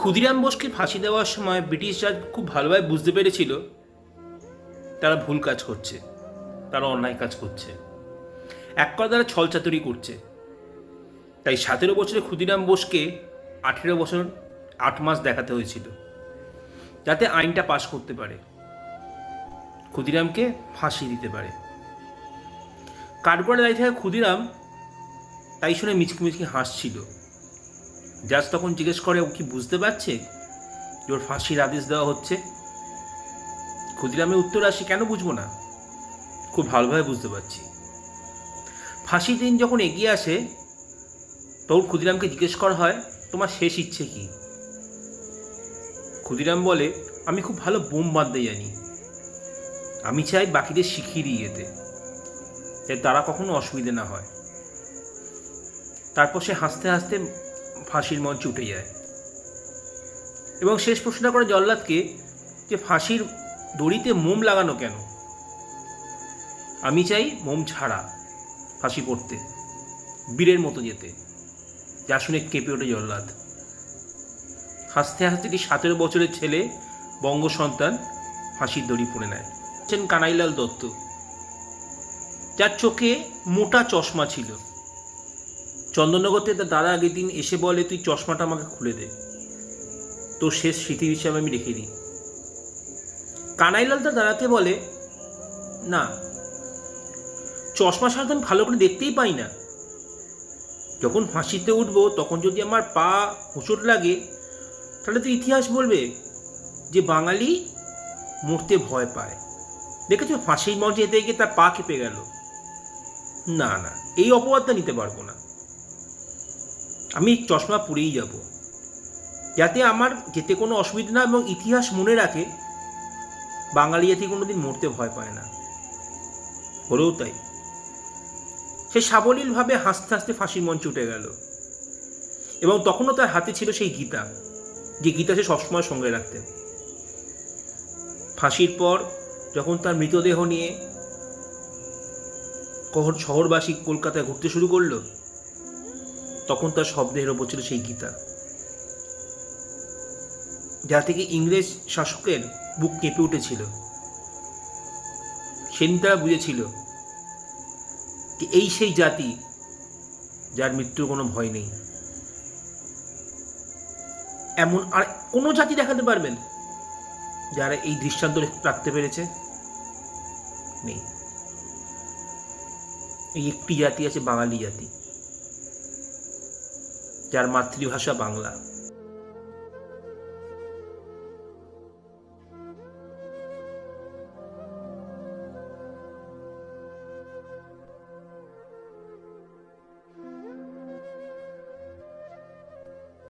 ক্ষুদিরাম বোসকে ফাঁসি দেওয়ার সময় ব্রিটিশ ব্রিটিশরা খুব ভালোভাবে বুঝতে পেরেছিল তারা ভুল কাজ করছে, তারা অন্যায় কাজ করছে। এক কথা তারা ছলচাতুরি করছে। তাই সতেরো বছরে ক্ষুদিরাম বোসকে আঠেরো বছর আট মাস দেখাতে হয়েছিল, যাতে আইনটা পাশ করতে পারে। ক্ষুদিরামকে ফাঁসি দিতে পারে। কাঠগড়ায় দাঁড়িয়ে থাকা ক্ষুদিরাম তাই শুনে মিচকি মিচকি হাসছিল। জাজ তখন জিজ্ঞেস করে, ও কি বুঝতে পারছে? যে ওর ফাঁসির আদেশ দেওয়া হচ্ছে। ক্ষুদিরামের উত্তর আসি, কেন বুঝব না? খুব ভালোভাবে বুঝতে পারছি। ফাঁসির দিন যখন এগিয়ে আসে, তখন ক্ষুদিরামকে জিজ্ঞেস করা হয়, তোমার শেষ ইচ্ছে কি? ক্ষুদিরাম বলে, আমি খুব ভালো বোম বাঁধতে জানি। আমি চাই বাকিদের শিখিয়ে দিয়ে যেতে তারা কখনো অসুবিধে না হয়। তারপর সে হাসতে হাসতে ফাঁসির মঞ্চে উঠে যায়। এবং শেষ প্রশ্নটা করে জল্লাদকে যে ফাঁসির দড়িতে মোম লাগানো কেন? আমি চাই মোম ছাড়া ফাঁসি পড়তে বীরের মতো যেতে। যা শুনে কেঁপে ওঠে জল্লাদ। হাসতে হাসতে একটি সতেরো বছরের ছেলে, বঙ্গ সন্তান, ফাঁসির দড়ি পড়ে নেয়। কানাইলাল দত্ত। যার চোখে মোটা চশমা ছিল। চন্দননগর থেকে তার দাদা আগের দিন এসে বলে, তুই চশমাটা আমাকে খুলে দে। তো শেষ স্মৃতি হিসাবে আমি রেখে দিই। কানাইলাল তার দাদাকে বলে, না, চশমা আমি ভালো করে দেখতেই পাই না। যখন ফাঁসিতে উঠবো, তখন যদি আমার পা হোঁচট লাগে, তাহলে তো ইতিহাস বলবে যে বাঙালি মরতে ভয় পায়। দেখেছ, ফাঁসির মঞ্চে যেতে গিয়ে তার পা কেঁপে গেল। না না, এই অপবাদটা নিতে পারব না। আমি চশমা পরেই যাব। যাতে আমার যেতে কোনো অসুবিধা না এবং ইতিহাস মনে রাখে, বাঙালি জাতি কোনোদিন মরতে ভয় পায় না। হলেও তাই। সে সাবলীলভাবে হাসতে হাসতে ফাঁসির মঞ্চে উঠে গেল। এবং তখনও তার হাতে ছিল সেই গীতা, যে গীতা সে সবসময় সঙ্গে রাখতেন। ফাঁসির পর যখন তার মৃতদেহ নিয়ে শহরবাসী কলকাতায় ঘুরতে শুরু করল তখন তার শব্দের ওপর ছিল সেই গীতা। যা থেকে ইংরেজ শাসকের বুক কেঁপে উঠেছিল। সেদিন তারা বুঝেছিল যে এই সেই জাতি যার মৃত্যুর কোনো ভয় নেই। এমন আর কোনো জাতি দেখাতে পারবেন যারা এই দৃষ্টান্ত রাখতে পেরেছে? নেই। এই একটি জাতি আছে, বাঙালি জাতি। যার মাতৃভাষা বাংলা।